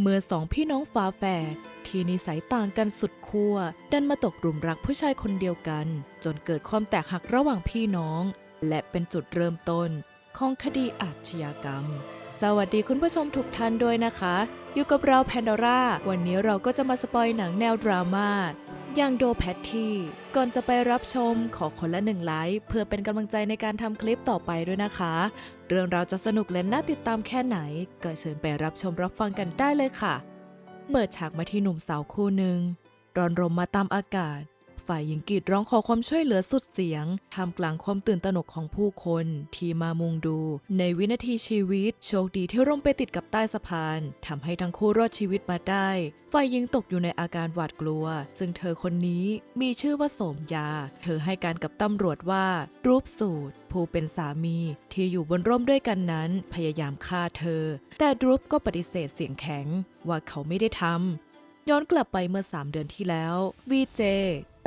เมื่อสองพี่น้องฝาแฝดที่นิสัยต่างกันสุดขั้วดันมาตกหลุมรักผู้ชายคนเดียวกัน จนเกิดความแตกหักระหว่างพี่น้อง และเป็นจุดเริ่มต้นของคดีอาชญากรรม สวัสดีคุณผู้ชมทุกท่านด้วยนะคะ อยู่กับเราแพนดอร่า วันนี้เราก็จะมาสปอยหนังแนวดราม่าอย่างโดแพทที่ก่อนจะไปรับชมขอคนละหนึ่งไลค์เพื่อเป็นกำลังใจในการทำคลิปต่อไปด้วยนะคะ เรื่องราวจะสนุกและน่าติดตามแค่ไหน ก็เชิญไปรับชมรับฟังกันได้เลยค่ะ เปิดฉากมาที่หนุ่มสาวคู่หนึ่งร้อนรมมาตามอากาศ ฝ่ายหญิงกรีดร้องขอความช่วยเหลือสุดเสียงท่ามกลางความตื่นตระหนกของผู้คนที่มามุงดู ในวินาทีชีวิต โชคดีที่ร่มไปติดกับใต้สะพานทำให้ทั้งคู่รอดชีวิตมาได้ ฝ่ายหญิงตกอยู่ในอาการหวาดกลัว ซึ่งเธอคนนี้มีชื่อว่าโสมยา เธอให้การกับตำรวจว่า รูปสูตร ผู้เป็นสามีที่อยู่บนร่มด้วยกันนั้น พยายามฆ่าเธอ แต่ดรูปก็ปฏิเสธเสียงแข็ง ว่าเขาไม่ได้ทำย้อนกลับไปเมื่อ 3 เดือนที่แล้ว วีเจ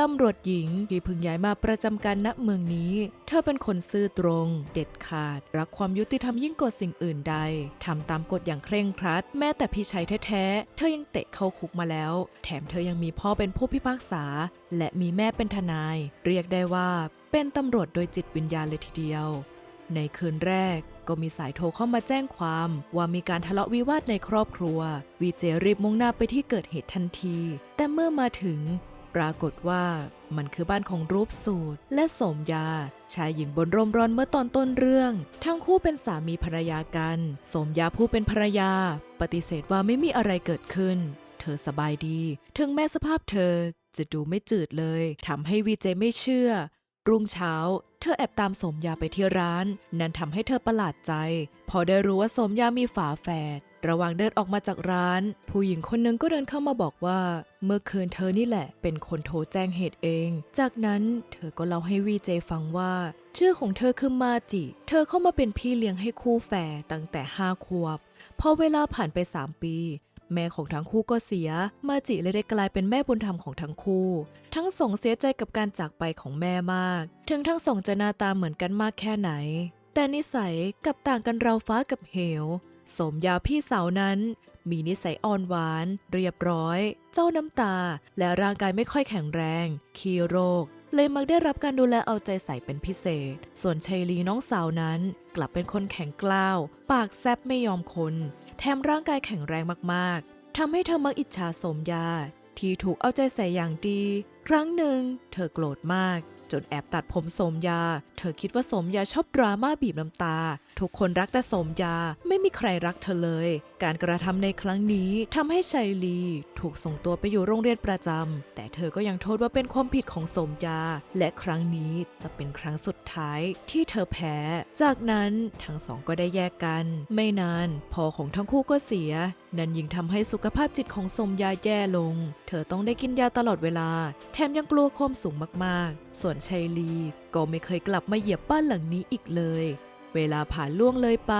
ตำรวจหญิงที่เพิ่งย้ายมาประจำการณเมืองนี้ เธอเป็นคนซื่อตรง เด็ดขาด รักความยุติธรรมยิ่งกว่าสิ่งอื่นใดทำตามกฎอย่างเคร่งครัด แม้แต่พี่ชายแท้ๆ เธอยังเตะเข้าคุกมาแล้ว แถมเธอยังมีพ่อเป็นผู้พิพากษา และมีแม่เป็นทนาย เรียกได้ว่า เป็นตำรวจโดยจิตวิญญาณเลยทีเดียว ในคืนแรกก็มีสายโทรเข้ามาแจ้งความ ว่ามีการทะเลาะวิวาทในครอบครัว วีเจรีบมุ่งหน้าไปที่เกิดเหตุทันที แต่เมื่อมาถึง ปรากฏว่ามันคือบ้านของรูปสูตร และสมยา ชายหญิงบนร่มร้อนเมื่อตอนต้นเรื่อง ทั้งคู่เป็นสามีภรรยากัน สมยาผู้เป็นภรรยา ปฏิเสธว่าไม่มีอะไรเกิดขึ้น เธอสบายดี ถึงแม้สภาพเธอจะดูไม่จืดเลยทำให้วีเจไม่เชื่อ รุ่งเช้า เธอแอบตามสมยาไปที่ร้าน นั่นทำให้เธอประหลาดใจ พอได้รู้ว่าสมยามีฝาแฝด ระหว่างเดินออกมาจากร้าน ผู้หญิงคนหนึ่งก็เดินเข้ามาบอกว่า เมื่อคืนเธอนี่แหละ เป็นคนโทรแจ้งเหตุเอง จากนั้นเธอก็เล่าให้วีเจฟังว่า ชื่อของเธอคือมาจิ เธอเข้ามาเป็นพี่เลี้ยงให้คู่แฝดตั้งแต่ห้าขวบพอเวลาผ่านไป 3 ปีแม่ของทั้งคู่ก็เสีย มาจิเลยได้กลายเป็นแม่บุญธรรมของทั้งคู่ ทั้งสองเสียใจกับการจากไปของแม่มาก ถึงทั้งสองจะหน้าตาเหมือนกันมากแค่ไหน แต่นิสัยกับต่างกันราวฟ้ากับเหว สมยาพี่สาวนั้น มีนิสัยอ่อนหวาน เรียบร้อย เจ้าน้ำตา และร่างกายไม่ค่อยแข็งแรง ขี้โรค เลยมักได้รับการดูแลเอาใจใส่เป็นพิเศษ ส่วนชัยลีน้องสาวนั้น กลับเป็นคนแข็งกล้าว ปากแซบไม่ยอมคน แถมร่างกายแข็งแรงมากๆทำให้เธอมักอิจฉาสมยา ที่ถูกเอาใจใส่อย่างดี ครั้งหนึ่ง เธอโกรธมาก จนแอบตัดผมสมยา เธอคิดว่าสมยาชอบดราม่าบีบน้ำตา ทุกคนรักแต่สมยาไม่มีใครรักเธอเลย การกระทำในครั้งนี้ทำให้ชัยลี ถูกส่งตัวไปอยู่โรงเรียนประจำแต่เธอก็ยังโทษว่าเป็นความผิดของสมยา และครั้งนี้จะเป็นครั้งสุดท้ายที่เธอแพ้ จากนั้นทั้งสองก็ได้แยกกัน ไม่นานพ่อของทั้งคู่ก็เสีย นั่นยิ่งทำให้สุขภาพจิตของสมยาแย่ลง เธอต้องได้กินยาตลอดเวลา แถมยังกลัวความสูงมากๆ ส่วนชัยลีก็ไม่เคยกลับมาเหยียบบ้านหลังนี้อีกเลย เวลาผ่านล่วงเลยไป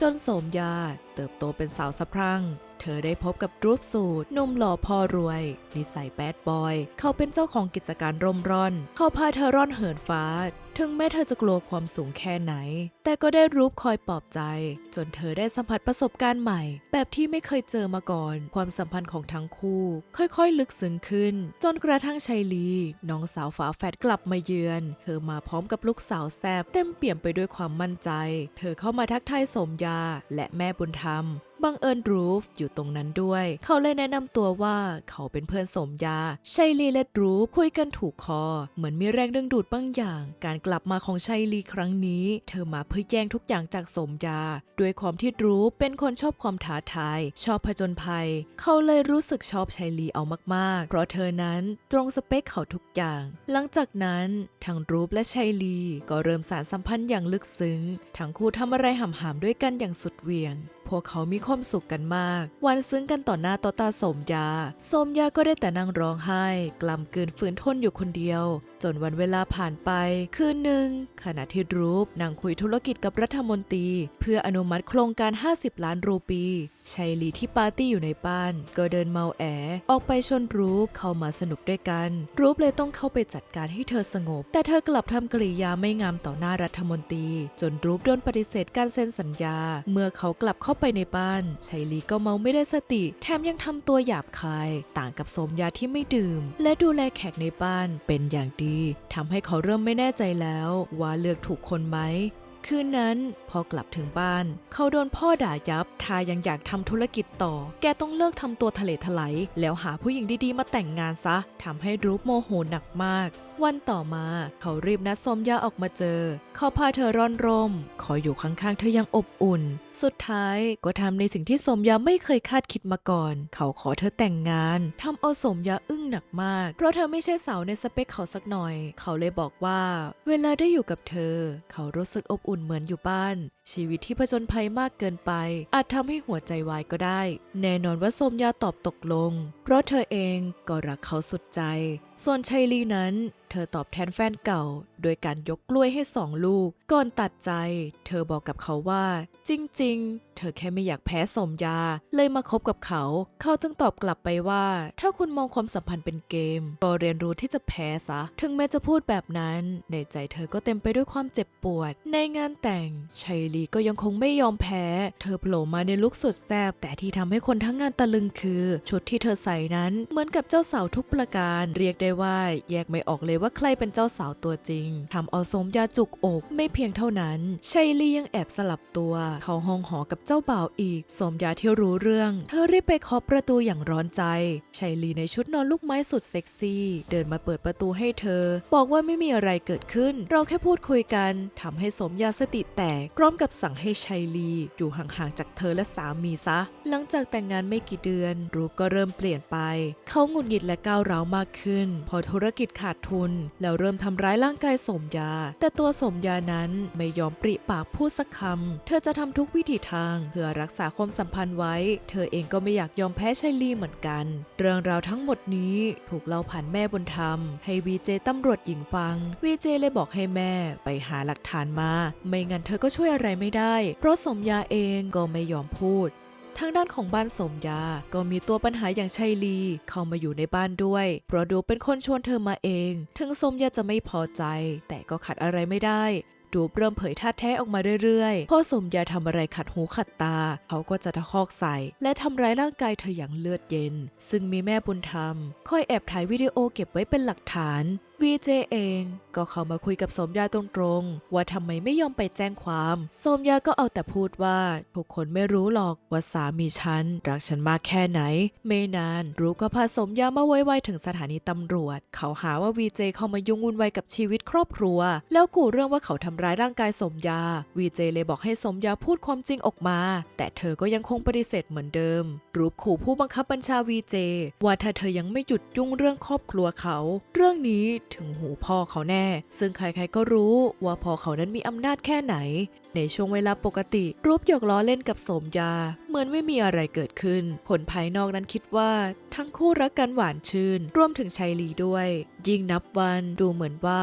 จนสมยาเติบโตเป็นสาวสะพรั่ง เธอได้พบกับรูปสูตรหนุ่มหล่อพ่อรวย นิสัยแบดบอย เขาเป็นเจ้าของกิจการร่มร่อน เขาพาเธอร่อนเหินฟ้า ถึงแม้เธอจะกลัวความสูงแค่ไหน แต่ก็ได้รูปคอยปลอบใจ จนเธอได้สัมผัสประสบการณ์ใหม่ แบบที่ไม่เคยเจอมาก่อน ความสัมพันธ์ของทั้งคู่ ค่อยๆ ลึกซึ้งขึ้น จนกระทั่งชัยลี น้องสาวฝาแฝดกลับมาเยือน เธอมาพร้อมกับลูกสาวแซบเต็มเปี่ยมไปด้วยความมั่นใจ เธอเข้ามาทักทายสมยาและแม่บุญธรรม บังเอิญรูฟอยู่ตรงนั้นด้วย เขาเลยแนะนำตัวว่าเขาเป็นเพื่อนสมยาชัยลีและรูฟคุยกันถูกคอ เหมือนมีแรงดึงดูดบางอย่าง การกลับมาของชัยลีครั้งนี้ เธอมาเพื่อแย่งทุกอย่างจากสมยา ด้วยความที่รูฟเป็นคนชอบความท้าทาย ชอบผจญภัย เขาเลยรู้สึกชอบชัยลีเอามาก ๆ เพราะเธอนั้นตรงสเปคเขาทุกอย่าง หลังจากนั้นทั้งรูฟและชัยลีก็เริ่มสารสัมพันธ์อย่างลึกซึ้ง ทั้งคู่ทำอะไรหำๆด้วยกันอย่างสุดเหวี่ยง วกเขามีความสุขกันมากวันซึ้งกันต่อหน้าต่อตาสมยา สมยาก็ได้แต่นั่งร้องไห้ กลำกลืนฝืนทนอยู่คนเดียว จนวันเวลาผ่านไป คืนหนึ่ง ขณะที่รูปนั่งคุยธุรกิจกับรัฐมนตรี เพื่ออนุมัติโครงการ 50 ล้านรูปีชัยลีที่ปาร์ตี้อยู่ในบ้าน ก็เดินเมาแอ ออกไปชวนรูปเข้ามาสนุกด้วยกัน รูปเลยต้องเข้าไปจัดการให้เธอสงบ แต่เธอกลับทำกริยาไม่งามต่อหน้ารัฐมนตรี จนรูปโดนปฏิเสธการเซ็นสัญญา เมื่อเขากลับเข้าไปในบ้านชัยลีก็เมาไม่ได้สติ แถมยังทำตัวหยาบคาย ต่างกับสมยาที่ไม่ดื่ม และดูแลแขกในบ้านเป็นอย่างดีทำให้เขาเริ่มไม่แน่ใจแล้วว่าเลือกถูกคนไหมคืนนั้นพอกลับถึงบ้าน เขาโดนพ่อด่ายับทายังอยากทำธุรกิจต่อ แกต้องเลิกทำตัวทะเลทลายแล้วหาผู้หญิงดีๆมาแต่งงานซะทำให้รูปโมโหหนักมาก วันต่อมาเขารีบนัดสมยาออกมาเจอ เขาพาเธอร่อนรมขออยู่ข้างๆ เธออยังอบอุ่น สุดท้ายก็ทำในสิ่งที่สมยาไม่เคยคาดคิดมาก่อน เขาขอเธอแต่งงานทำเอาสมยาอึ้งหนักมาก เพราะเธอไม่ใช่สาวในสเปคเขาสักหน่อย เขาเลยบอกว่า เวลาได้อยู่กับเธอ เขารู้สึกอบอุ่นเหมือนอยู่บ้าน ชีวิตที่ผจญภัยมากเกินไป อาจทำให้หัวใจวายก็ได้ แน่นอนว่าสมยาตอบตกลง เพราะเธอเองก็รักเขาสุดใจส่วนชัยลีนั้น เธอตอบแทนแฟนเก่า โดยการยกกล้วยให้สองลูก ก่อนตัดใจ เธอบอกกับเขาว่า จริง ๆ เธอแค่ไม่อยากแพ้สมยา เลยมาคบกับเขา เขาจึงตอบกลับไปว่า ถ้าคุณมองความสัมพันธ์เป็นเกม ก็เรียนรู้ที่จะแพ้ซะ ถึงแม้จะพูดแบบนั้น ในใจเธอก็เต็มไปด้วยความเจ็บปวด ในงานแต่งชัยลีก็ยังคงไม่ยอมแพ้ เธอโผล่มาในลุคสุดแซ่บแต่ที่ทำให้คนทั้งงานตะลึงคือ ชุดที่เธอใส่นั้นเหมือนกับเจ้าสาวทุกประการ เรียกได้ว่าแยกไม่ออกเลยว่าใครเป็นเจ้าสาวตัวจริงทำเอาสมยาจุกอก ไม่เพียงเท่านั้นชัยลียังแอบสลับตัว เข้าห้องหอกับเจ้าบ่าวอีก สมยาที่รู้เรื่อง เธอรีบไปเคาะประตูอย่างร้อนใจชัยลีในชุดนอนลูกไม้สุดเซ็กซี่ เดินมาเปิดประตูให้เธอ บอกว่าไม่มีอะไรเกิดขึ้น เราแค่พูดคุยกันทำให้สมยาสติแตกพร้อมกับสั่งให้ชัยลีอยู่ห่างๆจากเธอและสามีซะ หลังจากแต่งงานไม่กี่เดือน รูปก็เริ่มเปลี่ยนไป เขาหงุดหงิดและก้าวร้าวมากขึ้น พอธุรกิจขาดทุน แล้วเริ่มทำร้ายร่างกายสมยา แต่ตัวสมยานั้นไม่ยอมปริปากพูดสักคำ เธอจะทำทุกวิถีทางเพื่อรักษาความสัมพันธ์ไว้ เธอเองก็ไม่อยากยอมแพ้ชัยลีเหมือนกัน เรื่องราวทั้งหมดนี้ถูกเล่าผ่านแม่บุญธรรม ให้วีเจตำรวจหญิงฟัง วีเจเลยบอกให้แม่ไปหาหลักฐานมา ไม่งั้นเธอก็ช่วยอะไรไม่ได้ เพราะสมยาเองก็ไม่ยอมพูด ทางด้านของบ้านสมยา ก็มีตัวปัญหาอย่างชัยลีเข้ามาอยู่ในบ้านด้วย เพราะดูเป็นคนชวนเธอมาเอง ถึงสมยาจะไม่พอใจ แต่ก็ขัดอะไรไม่ได้ดูเริ่มเผยท่าแท้ออกมาเรื่อยๆพอสมยาทำอะไรขัดหูขัดตา เขาก็จะตะคอกใส่ และทำร้ายร่างกายเธออย่างเลือดเย็น ซึ่งมีแม่บุญธรรม คอยแอบถ่ายวิดีโอเก็บไว้เป็นหลักฐาน วีเจเองก็เข้ามาคุยกับสมยาตรงๆ ว่าทำไมไม่ยอมไปแจ้งความ สมยาก็เอาแต่พูดว่า ทุกคนไม่รู้หรอกว่าสามีฉัน รักฉันมากแค่ไหน ไม่นานรู้ก็พาสมยามาไว้ไวถึงสถานีตำรวจ เขาหาว่าวีเจเข้ามายุ่งวุ่นวายกับชีวิตครอบครัว แล้วกูเรื่องว่าเขาทำร้ายร่างกายสมยา วีเจเลยบอกให้สมยาพูดความจริงออกมา แต่เธอก็ยังคงปฏิเสธเหมือนเดิม รูปขู่ผู้บังคับบัญชาวีเจว่าถ้าเธอยังไม่หยุดยุ่งเรื่องครอบครัวเขา เรื่องนี้ถึงหูพ่อเขาแน่ ซึ่งใครๆก็รู้ว่าพ่อเขานั้นมีอำนาจแค่ไหน ในช่วงเวลาปกติ รูปหยอกล้อเล่นกับสมยา เหมือนไม่มีอะไรเกิดขึ้น คนภายนอกนั้นคิดว่า ทั้งคู่รักกันหวานชื่น รวมถึงชัยลีด้วย ยิ่งนับวันดูเหมือนว่า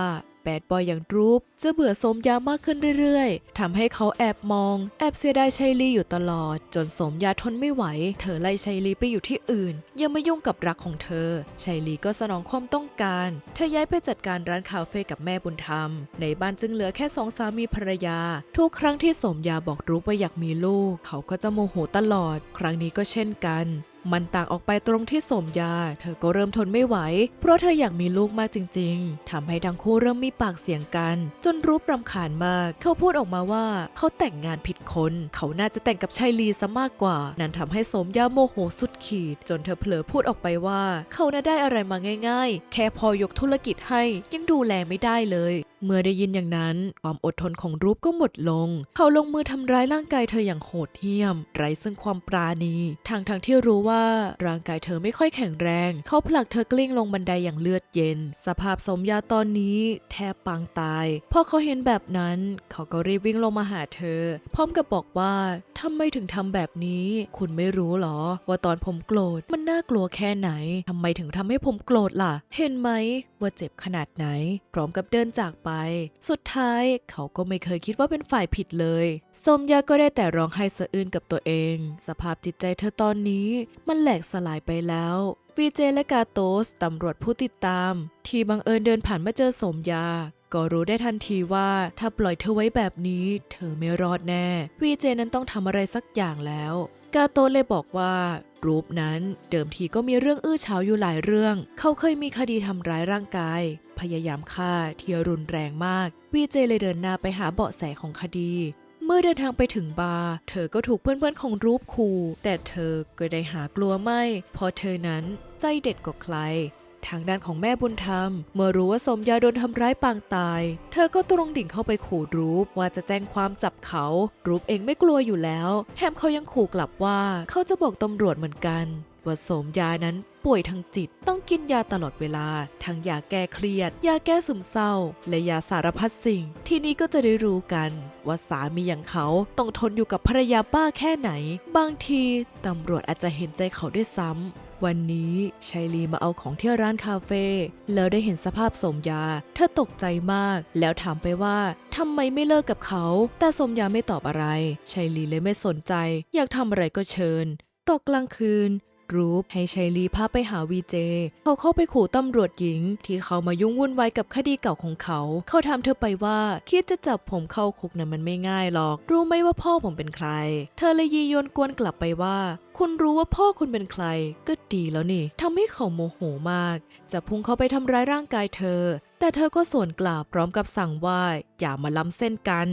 ดบอยอย่างรูปจะเบื่อสมยามากขึ้นเรื่อยๆทำให้เขาแอบมอง แอบเสียดายชัยลีอยู่ตลอด จนสมยาทนไม่ไหว เธอไล่ชัยลีไปอยู่ที่อื่นยังไม่ยุ่งกับรักของเธอ ชัยลีก็สนองความต้องการ เธอย้ายไปจัดการร้านคาเฟ่กับแม่บุญธรรม ในบ้านจึงเหลือแค่สองสามีภรรยา ทุกครั้งที่สมยาบอกรูปว่าอยากมีลูก เขาก็จะโมโหตลอด ครั้งนี้ก็เช่นกัน มันต่างออกไปตรงที่สมยา เธอก็เริ่มทนไม่ไหว เพราะเธออยากมีลูกมากจริง ๆทำให้ทั้งคู่เริ่มมีปากเสียงกัน จนรูปรำคาญมาก เขาพูดออกมาว่าเขาแต่งงานผิดคน เขาน่าจะแต่งกับชัยลีซะมากกว่า นั่นทำให้สมยาโมโหสุดขีด จนเธอเผลอพูดออกไปว่า เขาน่าได้อะไรมาง่าย ๆ แค่พอยกธุรกิจให้ยังดูแลไม่ได้เลย เมื่อได้ยินอย่างนั้น ความอดทนของรูปก็หมดลง เขาลงมือทำร้ายร่างกายเธออย่างโหดเหี้ยม ไร้ซึ่งความปราณีทางทางๆที่รู้ว่าร่างกายเธอไม่ค่อยแข็งแรง เขาผลักเธอกลิ้งลงบันไดอย่างเลือดเย็น สภาพสมยาตอนนี้ แทบปางตายพอเขาเห็นแบบนั้น เขาก็รีบวิ่งลงมาหาเธอ พร้อมกับบอกว่าทำไมถึงทำแบบนี้ คุณไม่รู้หรอ ว่าตอนผมโกรธมันน่ากลัวแค่ไหนทำไมถึงทำให้ผมโกรธล่ะ เห็นไหมว่าเจ็บขนาดไหน พร้อมกับเดินจากไปสุดท้ายเขาก็ไม่เคยคิดว่าเป็นฝ่ายผิดเลยสมยาก็ได้แต่ร้องไห้สะอื้นกับตัวเอง สภาพจิตใจเธอตอนนี้ มันแหลกสลายไปแล้ววีเจและกาโตสตำรวจผู้ติดตาม ที่บังเอิญเดินผ่านมาเจอสมยาก็รู้ได้ทันทีว่าถ้าปล่อยเธอไว้แบบนี้ เธอไม่รอดแน่ วีเจนั้นต้องทำอะไรสักอย่างแล้ว กาโตสเลยบอกว่ารูปนั้นเดิมทีก็มีเรื่องอื้อเฉาอยู่หลายเรื่อง เขาเคยมีคดีทำร้ายร่างกาย พยายามฆ่าที่รุนแรงมาก วีเจเลยเดินหน้าไปหาเบาะแสของคดี เมื่อเดินทางไปถึงบาร์เธอก็ถูกเพื่อนๆของรูปขู่แต่เธอก็ได้หากลัวไม่เพราะเธอนั้นใจเด็ดกว่าใคร ทางด้านของแม่บุญธรรม เมื่อรู้ว่าสมยาโดนทำร้ายปางตาย เธอก็ตรงดิ่งเข้าไปขู่รูปว่าจะแจ้งความจับเขา รูปเองไม่กลัวอยู่แล้ว แถมเขายังขู่กลับว่าเขาจะบอกตำรวจเหมือนกัน ว่าสมยานั้นป่วยทางจิตต้องกินยาตลอดเวลา ทั้งยาแก้เครียด ยาแก้ซึมเศร้า และยาสารพัดสิ่ง ทีนี้ก็จะได้รู้กัน ว่าสามีอย่างเขาต้องทนอยู่กับภรรยาบ้าแค่ไหน บางทีตำรวจอาจจะเห็นใจเขาด้วยซ้ำ วันนี้ชัยลีมาเอาของที่ร้านคาเฟ่แล้วได้เห็นสภาพสมยา เธอตกใจมาก แล้วถามไปว่าทำไมไม่เลิกกับเขา แต่สมยาไม่ตอบอะไรชัยลีเลยไม่สนใจ อยากทำอะไรก็เชิญ ตกกลางคืน รูปให้ชัยลีพาไปหาวีเจ เขาเข้าไปขู่ตำรวจหญิง ที่เขามายุ่งวุ่นวายกับคดีเก่าของเขา เขาถามเธอไปว่าคิดจะจับผมเข้าคุกนั้นมันไม่ง่ายหรอก รู้ไหมว่าพ่อผมเป็นใคร เธอเลยยีโยนกวนกลับไปว่า คุณรู้ว่าพ่อคุณเป็นใคร ก็ดีแล้วนี่ทำให้เขาโมโหมาก จะพุ่งเข้าไปทำร้ายร่างกายเธอ แต่เธอก็สวนกลับพร้อมกับสั่งว่าอย่ามาล้ำเส้นกัน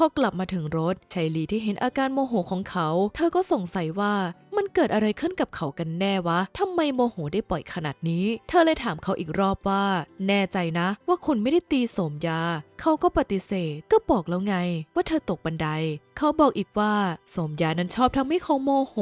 พอกลับมาถึงรถชัยลีที่เห็นอาการโมโหของเขา เธอก็สงสัยว่า มันเกิดอะไรขึ้นกับเขากันแน่วะทำไมโมโหได้ปล่อยขนาดนี้ เธอเลยถามเขาอีกรอบว่า แน่ใจนะ ว่าคุณไม่ได้ตีสมยา เขาก็ปฏิเสธก็บอกแล้วไง ว่าเธอตกบันได เขาบอกอีกว่าสมยานั้นชอบทำให้เขาโมโห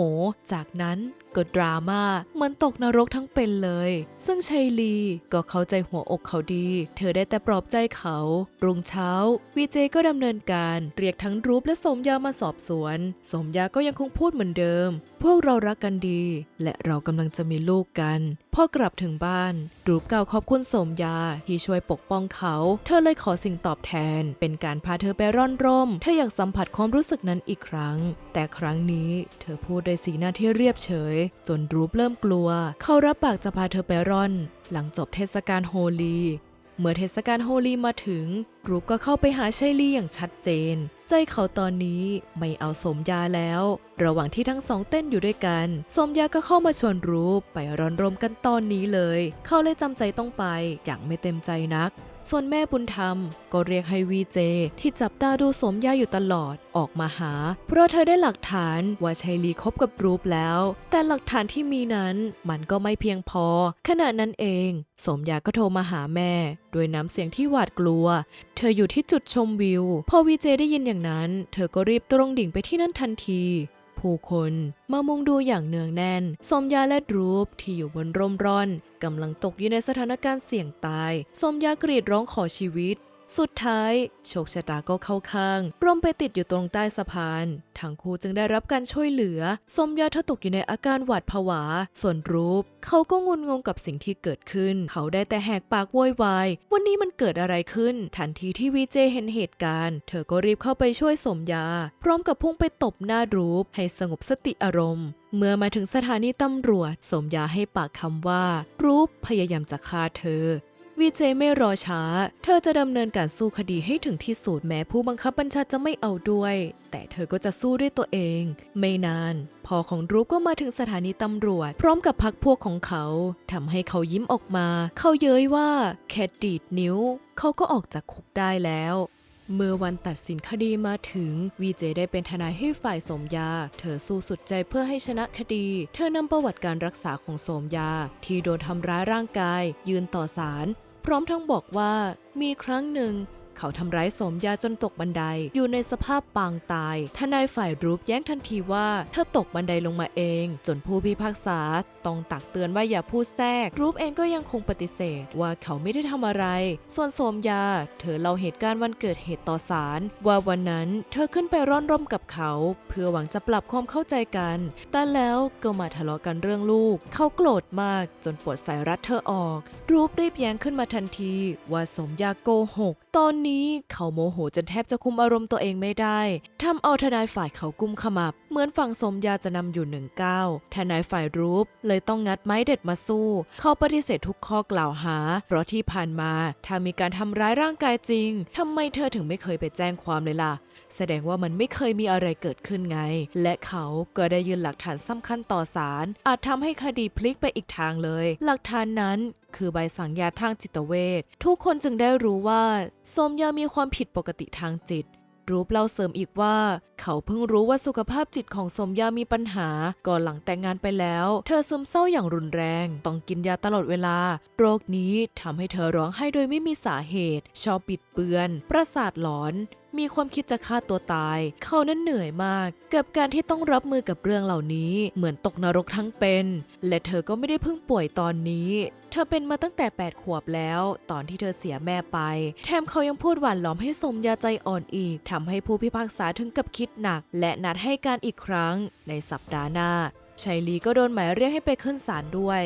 จากนั้นก็ดราม่าเหมือนตกนรกทั้งเป็นเลย ซึ่งชัยลีก็เข้าใจหัวอกเขาดี เธอได้แต่ปลอบใจเขารุ่งเช้า วีเจก็ดำเนินการเรียกทั้งรูปและสมยามาสอบสวน สมยาก็ยังคงพูดเหมือนเดิม พวกเรารักกันดี และเรากำลังจะมีลูกกัน พอกลับถึงบ้านรูปเก่าขอบคุณสมยาที่ช่วยปกป้องเขา เธอเลยขอสิ่งตอบแทน เป็นการพาเธอไปร่อนร่ม เธออยากสัมผัสความรู้สึกนั้นอีกครั้ง แต่ครั้งนี้เธอพูดด้วยสีหน้าที่เรียบเฉย จนรูปเริ่มกลัว เขารับปากจะพาเธอไปร่อน หลังจบเทศกาลโฮลี เมื่อเทศกาลโฮลีมาถึงรูปก็เข้าไปหาชัยลีอย่างชัดเจน ใจเขาตอนนี้ไม่เอาสมยาแล้ว ระหว่างที่ทั้งสองเต้นอยู่ด้วยกัน สมยาก็เข้ามาชวนรูปไปร้อนรมกันตอนนี้เลย เขาเลยจำใจต้องไปอย่างไม่เต็มใจนัก ส่วนแม่บุญธรรมก็เรียกให้วีเจ ที่จับตาดูสมยาอยู่ตลอดออกมาหา เพราะเธอได้หลักฐานว่าชัยลีคบกับรูปแล้ว แต่หลักฐานที่มีนั้นมันก็ไม่เพียงพอ ขณะนั้นเอง สมยาก็โทรมาหาแม่ ด้วยน้ำเสียงที่หวาดกลัว เธออยู่ที่จุดชมวิว พอวีเจได้ยินอย่างนั้น เธอก็รีบตรงดิ่งไปที่นั่นทันที ผู้คนมามุงดูอย่างเนืองแน่น สมยาและรูปที่อยู่บนร่มร่อนกำลังตกอยู่ในสถานการณ์เสี่ยงตาย สมยากรีดร้องขอชีวิต สุดท้าย โชคชะตาก็เข้าข้างร่มไปติดอยู่ตรงใต้สะพาน ทั้งคู่จึงได้รับการช่วยเหลือ สมยาเธอตกอยู่ในอาการหวาดผวา ส่วนรูป เขาก็งุนงงกับสิ่งที่เกิดขึ้น เขาได้แต่แหกปากโวยวาย วันนี้มันเกิดอะไรขึ้น ทันทีที่วีเจเห็นเหตุการณ์ เธอก็รีบเข้าไปช่วยสมยา พร้อมกับพุ่งไปตบหน้ารูป ให้สงบสติอารมณ์เมื่อมาถึงสถานีตำรวจ สมยาให้ปากคำว่า รูปพยายามจะฆ่าเธอ วีเจไม่รอช้า เธอจะดำเนินการสู้คดีให้ถึงที่สุดแม้ผู้บังคับบัญชาจะไม่เอาด้วย แต่เธอก็จะสู้ด้วยตัวเอง ไม่นานพ่อของรูปก็มาถึงสถานีตำรวจ พร้อมกับพักพวกของเขาทำให้เขายิ้มออกมา เขาเย้ยว่าแค่ดีดนิ้ว เขาก็ออกจากคุกได้แล้วเมื่อวันตัดสินคดีมาถึง วีเจได้เป็นทนายให้ฝ่ายสมยา เธอสู้สุดใจเพื่อให้ชนะคดี เธอนำประวัติการรักษาของสมยา ที่โดนทำร้ายร่างกาย ยืนต่อศาล พร้อมทั้งบอกว่ามีครั้งหนึ่ง เขาทำร้ายสมยาจนตกบันไดอยู่ในสภาพปางตายทนายฝ่ายรูปแย้งทันทีว่าเธอตกบันไดลงมาเอง จนผู้พิพากษาต้องตักเตือนว่าอย่าพูดแทรก รูปเองก็ยังคงปฏิเสธ ว่าเขาไม่ได้ทำอะไร ส่วนสมยา เธอเล่าเหตุการณ์วันเกิดเหตุต่อศาลว่าวันนั้นเธอขึ้นไปร่อนร่มกับเขา เพื่อหวังจะปรับความเข้าใจกัน แต่แล้วก็มาทะเลาะกันเรื่องลูก เขาโกรธมากจนปวดสายรัดเธอออก รูปรีบแย้งขึ้นมาทันที ว่าสมยาโกหก ตอนนี้เขาโมโหจนแทบจะคุมอารมณ์ตัวเองไม่ได้ทำเอาทนายฝ่ายเขากุมขมับ เหมือนฝั่งสมยาจะนำอยู่หนึ่งก้าวทนายฝ่ายรูปเลยต้องงัดไม้เด็ดมาสู้ เขาปฏิเสธทุกข้อกล่าวหา เพราะที่ผ่านมาถ้ามีการทำร้ายร่างกายจริงทำไมเธอถึงไม่เคยไปแจ้งความเลยล่ะ แสดงว่ามันไม่เคยมีอะไรเกิดขึ้นไง และเขาก็ได้ยืนหลักฐานสำคัญต่อศาลอาจทำให้คดีพลิกไปอีกทางเลย หลักฐานนั้น คือใบสั่งยาทางจิตเวชทุกคนจึงได้รู้ว่าสมยามีความผิดปกติทางจิต รูปเล่าเสริมอีกว่า เขาเพิ่งรู้ว่าสุขภาพจิตของสมยามีปัญหา ก่อนหลังแต่งงานไปแล้ว เธอซึมเศร้าอย่างรุนแรง ต้องกินยาตลอดเวลา โรคนี้ทำให้เธอร้องไห้โดยไม่มีสาเหตุ ชอบปิดเบือน ประสาทหลอนมีความคิดจะฆ่าตัวตาย เขานั้นเหนื่อยมาก กับการที่ต้องรับมือกับเรื่องเหล่านี้ เหมือนตกนรกทั้งเป็น และเธอก็ไม่ได้เพิ่งป่วยตอนนี้ ธอเป็นมาตั้งแต่ 8 ขวบแล้ว ตอนที่เธอเสียแม่ไป แถมเขายังพูดหวานล้อมให้สมยาใจอ่อนอีกทำให้ผู้พิพากษาถึงกับคิดหนัก และนัดให้การอีกครั้งในสัปดาห์หน้าชัยลีก็โดนหมายเรียกให้ไปขึ้นศาลด้วย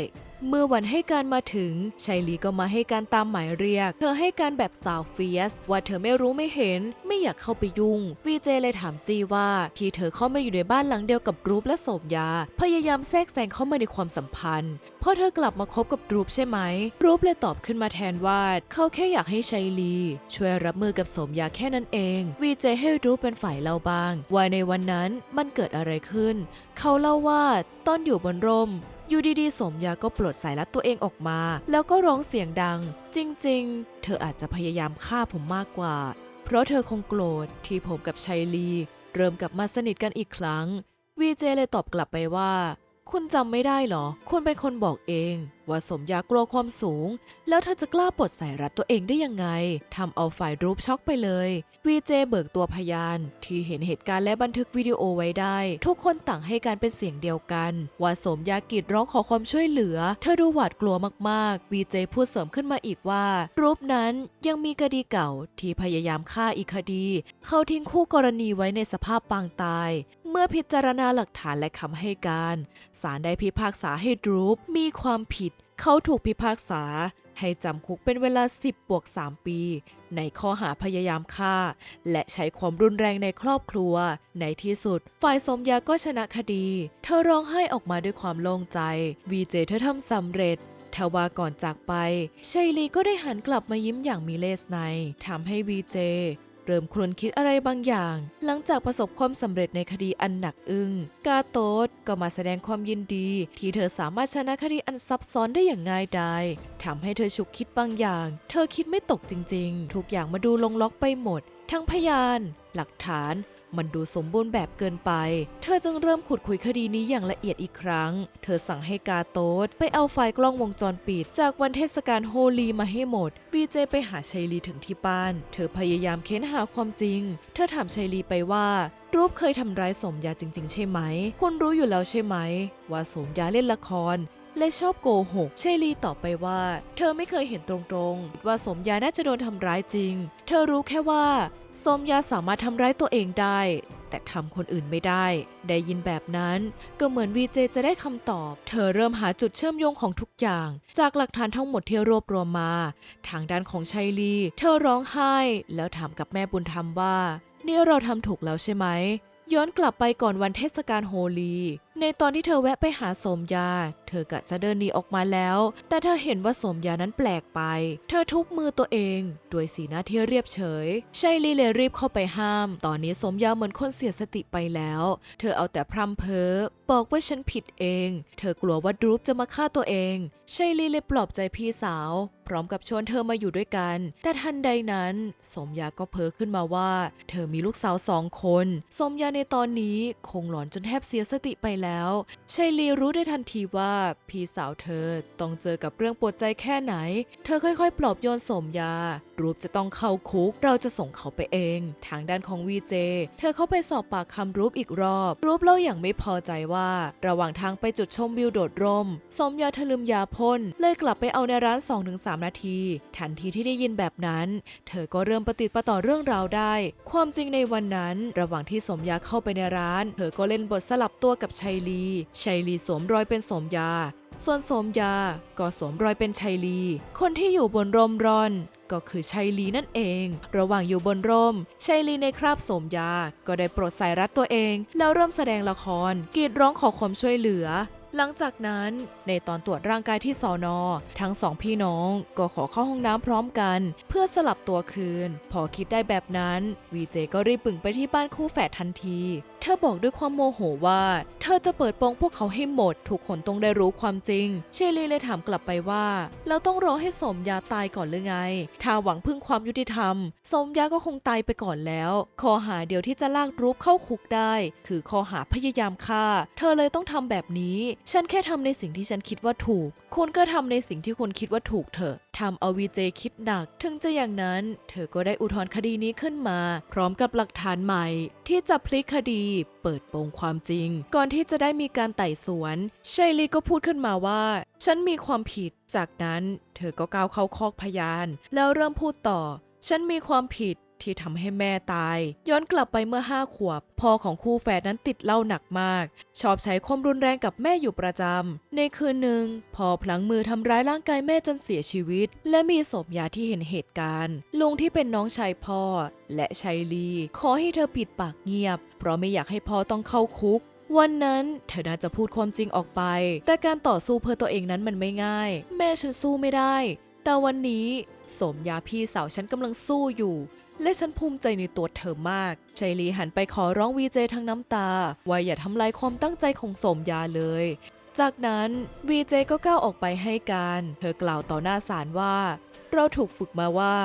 เมื่อวันให้การมาถึงชัยลีก็มาให้การตามหมายเรียก เธอให้การแบบสาวเฟียส ว่าเธอไม่รู้ไม่เห็น ไม่อยากเข้าไปยุ่ง วีเจเลยถามจีว่า ที่เธอเข้ามาอยู่ในบ้านหลังเดียวกับรูปและโสมยา พยายามแทรกแซงเข้ามาในความสัมพันธ์ เพราะเธอกลับมาคบกับรูปใช่ไหม รูปเลยตอบขึ้นมาแทนว่า เขาแค่อยากให้ชัยลี ช่วยรับมือกับโสมยาแค่นั้นเอง วีเจให้รูปเป็นฝ่ายเล่าบ้าง ว่าในวันนั้นมันเกิดอะไรขึ้น เขาเล่าว่าตอนอยู่บนร่ม อยู่ดีๆ สมยาก็ปลดสายรัดตัวเองออกมา แล้วก็ร้องเสียงดัง จริงๆ เธออาจจะพยายามฆ่าผมมากกว่า เพราะเธอคงโกรธที่ผมกับชัยลี เริ่มกลับมาสนิทกันอีกครั้งวีเจเลยตอบกลับไปว่า คุณจำไม่ได้เหรอ คุณเป็นคนบอกเอง ว่าสมยากลัวความสูง แล้วเธอจะกล้าปลดสายรัดตัวเองได้ยังไงทำเอาฝ่ายรูปช็อกไปเลยวีเจเบิกตัวพยาน ที่เห็นเหตุการณ์และบันทึกวิดีโอไว้ได้ ทุกคนต่างให้การเป็นเสียงเดียวกัน ว่าสมยากรีดร้องขอความช่วยเหลือ เธอดูหวาดกลัวมากๆวีเจพูดเสริมขึ้นมาอีกว่า รูปนั้นยังมีคดีเก่าที่พยายามฆ่าอีกคดี เขาทิ้งคู่กรณีไว้ในสภาพปางตาย เมื่อพิจารณาหลักฐานและคำให้การศาลได้พิพากษาให้ดรูปมีความผิด เขาถูกพิพากษา ให้จำคุกเป็นเวลา 10บวก3ปี ในข้อหาพยายามฆ่า และใช้ความรุนแรงในครอบครัว ในที่สุด ฝ่ายสมยาก็ชนะคดี เธอร้องไห้ออกมาด้วยความโล่งใจ วีเจเธอทำสำเร็จทว่าก่อนจากไป ชัยลีก็ได้หันกลับมายิ้มอย่างมีเลสในทำให้วีเจ เริ่มครวญคิดอะไรบางอย่าง หลังจากประสบความสำเร็จในคดีอันหนักอึ้ง กาโต้ก็มาแสดงความยินดี ที่เธอสามารถชนะคดีอันซับซ้อนได้อย่างง่ายดายทำให้เธอฉุกคิดบางอย่าง เธอคิดไม่ตกจริง ๆ ทุกอย่างมาดูลงล็อกไปหมด ทั้งพยาน หลักฐาน มันดูสมบูรณ์แบบเกินไป เธอจึงเริ่มขุดคุยคดีนี้อย่างละเอียดอีกครั้ง เธอสั่งให้กาโตสไปเอาไฟล์กล้องวงจรปิด จากวันเทศกาลโฮลีมาให้หมดวีเจไปหาชัยลีถึงที่บ้าน เธอพยายามเค้นหาความจริง เธอถามชัยลีไปว่ารูปเคยทำร้ายสมยาจริง ๆ ใช่ไหม คุณรู้อยู่แล้วใช่ไหม ว่าสมยาเล่นละคร และชอบโกหก เชลีตอบไปว่า เธอไม่เคยเห็นตรงๆ ว่าสมยาน่าจะโดนทำร้ายจริง เธอรู้แค่ว่า สมยาสามารถทำร้ายตัวเองได้ แต่ทำคนอื่นไม่ได้ ได้ยินแบบนั้น ก็เหมือนวีเจจะได้คำตอบ เธอเริ่มหาจุดเชื่อมโยงของทุกอย่าง จากหลักฐานทั้งหมดที่รวบรวมมา ทางด้านของชัยลี เธอร้องไห้ แล้วถามกับแม่บุญธรรมว่า นี่เราทำถูกแล้วใช่ไหมย้อนกลับไปก่อนวันเทศกาลโฮลี ในตอนที่เธอแวะไปหาสมยา เธอกะจะเดินหนีออกมาแล้ว แต่เธอเห็นว่าสมยานั้นแปลกไป เธอทุบมือตัวเองด้วยสีหน้าที่เรียบเฉยชัยลีเลยรีบเข้าไปห้าม ตอนนี้สมยาเหมือนคนเสียสติไปแล้ว เธอเอาแต่พร่ำเพ้อบอกว่าฉันผิดเอง เธอกลัวว่าดรูปจะมาฆ่าตัวเองชัยลีเลยปลอบใจพี่สาว พร้อมกับชวนเธอมาอยู่ด้วยกัน แต่ทันใดนั้น สมยาก็เพ้อขึ้นมาว่า เธอมีลูกสาวสองคน สมยาในตอนนี้คงหลอนจนแทบเสียสติไปแล้วแล้วชัยลีรู้ได้ทันทีว่าพี่สาวเธอต้องเจอกับเรื่องปวดใจแค่ไหน เธอค่อยๆ ปลอบโยนสมยา รูปจะต้องเข้าคุก เราจะส่งเขาไปเอง ทางด้านของวีเจ เธอเข้าไปสอบปากคำรูปอีกรอบ รูปเล่าอย่างไม่พอใจว่า ระหว่างทางไปจุดชมวิวโดดร่ม สมยาเธอลืมยาพ่นเลยกลับไปเอาในร้าน 2-3 นาที ทันทีที่ได้ยินแบบนั้น เธอก็เริ่มประติดประต่อเรื่องราวได้ ความจริงในวันนั้น ระหว่างที่สมยาเข้าไปในร้าน เธอก็เล่นบทสลับตัวกับชัยลี ชัยลีสวมรอยเป็นสมยา ส่วนสมยาก็สวมรอยเป็นชัยลี คนที่อยู่บนร่มร่อนก็คือชัยลีนั่นเอง ระหว่างอยู่บนร่ม ชัยลีในคราบสมยา ก็ได้โปรดใส่รัดตัวเอง แล้วเริ่มแสดงละครกรีดร้องขอความช่วยเหลือ หลังจากนั้นในตอนตรวจร่างกายที่สอนอ ทั้งสองพี่น้องก็ขอเข้าห้องน้ำพร้อมกัน เพื่อสลับตัวคืน พอคิดได้แบบนั้นวีเจก็รีบปึ่งไปที่บ้านคู่แฝดทันที เธอบอกด้วยความโมโหว่า เธอจะเปิดโปงพวกเขาให้หมดทุกคนต้องได้รู้ความจริง เชลีเลยถามกลับไปว่า เราต้องรอให้สมยาตายก่อนหรือไง ถ้าหวังพึ่งความยุติธรรม สมยาก็คงตายไปก่อนแล้ว ข้อหาเดียวที่จะลากรูปเข้าคุกได้ คือข้อหาพยายามฆ่า เธอเลยต้องทำแบบนี้ ฉันแค่ทำในสิ่งที่ฉันคิดว่าถูก คุณก็ทำในสิ่งที่คุณคิดว่าถูกเถอะทำเอาวีเจคิดหนัก ถึงจะอย่างนั้น เธอก็ได้อุทธรณ์คดีนี้ขึ้นมา พร้อมกับหลักฐานใหม่ ที่จะพลิกคดี เปิดโปงความจริง ก่อนที่จะได้มีการไต่สวนเชลีก็พูดขึ้นมาว่า ฉันมีความผิด จากนั้น เธอก็ก้าวเข้าคอกพยาน แล้วเริ่มพูดต่อ ฉันมีความผิด ที่ทำให้แม่ตาย ย้อนกลับไปเมื่อห้าขวบพ่อของคู่แฝดนั้นติดเหล้าหนักมาก ชอบใช้ความรุนแรงกับแม่อยู่ประจำในคืนหนึ่งพ่อพลั้งมือทำร้ายร่างกายแม่จนเสียชีวิต และมีศพยาที่เห็นเหตุการณ์ลุงที่เป็นน้องชายพ่อ และชัยลีขอให้เธอปิดปากเงียบ เพราะไม่อยากให้พ่อต้องเข้าคุกวันนั้นเธอน่าจะพูดความจริงออกไป แต่การต่อสู้เพื่อตัวเองนั้นมันไม่ง่าย แม่ฉันสู้ไม่ได้ แต่วันนี้ สมยาพี่สาวฉันกำลังสู้อยู่ และฉันภูมิใจในตัวเธอมากชัยลีหันไปขอร้องวีเจทั้งน้ำตา ว่าอย่าทำลายความตั้งใจของสมยาเลย จากนั้นวีเจก็ก้าวออกไปให้การ เธอกล่าวต่อหน้าศาลว่า เราถูกฝึกมาว่า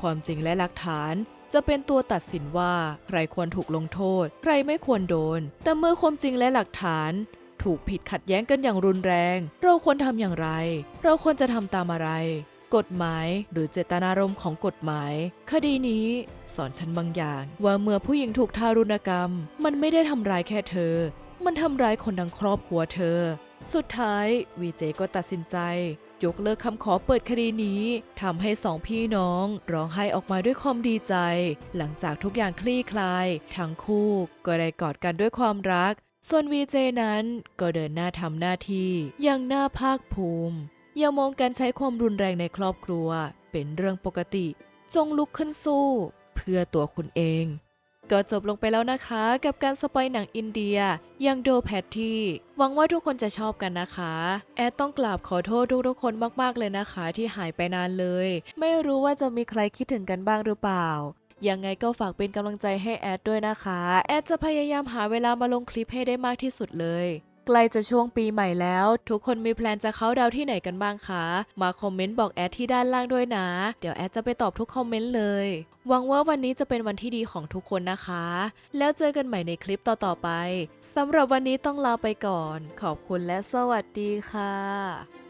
ความจริงและหลักฐานจะเป็นตัวตัดสินว่าใครควรถูกลงโทษ ใครไม่ควรโดน แต่เมื่อความจริงและหลักฐาน ถูกผิดขัดแย้งกันอย่างรุนแรง เราควรทำอย่างไร เราควรจะทำตามอะไร กฎหมายหรือเจตนารมณ์ของกฎหมาย คดีนี้สอนฉันบางอย่าง ว่าเมื่อผู้หญิงถูกทารุณกรรม มันไม่ได้ทำร้ายแค่เธอ มันทำร้ายคนทั้งครอบครัวเธอ สุดท้ายวีเจก็ตัดสินใจยกเลิกคำขอเปิดคดีนี้ทำให้สองพี่น้องร้องไห้ออกมาด้วยความดีใจ หลังจากทุกอย่างคลี่คลาย ทั้งคู่ก็ได้กอดกันด้วยความรัก ส่วนวีเจนั้นก็เดินหน้าทำหน้าที่อย่างน่าภาคภูมิ อย่ามองการใช้ความรุนแรงในครอบครัว เป็นเรื่องปกติ จงลุกขึ้นสู้ เพื่อตัวคุณเอง ก็จบลงไปแล้วนะคะ กับการสปอยหนังอินเดียยังโดแพทที่ หวังว่าทุกคนจะชอบกันนะคะ แอดต้องกราบขอโทษทุกๆคนมากๆเลยนะคะ ที่หายไปนานเลย ไม่รู้ว่าจะมีใครคิดถึงกันบ้างหรือเปล่ายังไงก็ฝากเป็นกำลังใจให้แอดด้วยนะคะ แอดจะพยายามหาเวลามาลงคลิปให้ได้มากที่สุดเลย ใกล้จะช่วงปีใหม่แล้ว ทุกคนมีแพลนจะเข้าดาวที่ไหนกันบ้างคะ มาคอมเมนต์บอกแอดที่ด้านล่างด้วยนะ เดี๋ยวแอดจะไปตอบทุกคอมเมนต์เลย หวังว่าวันนี้จะเป็นวันที่ดีของทุกคนนะคะ แล้วเจอกันใหม่ในคลิปต่อๆไปสำหรับวันนี้ต้องลาไปก่อน ขอบคุณและสวัสดีค่ะ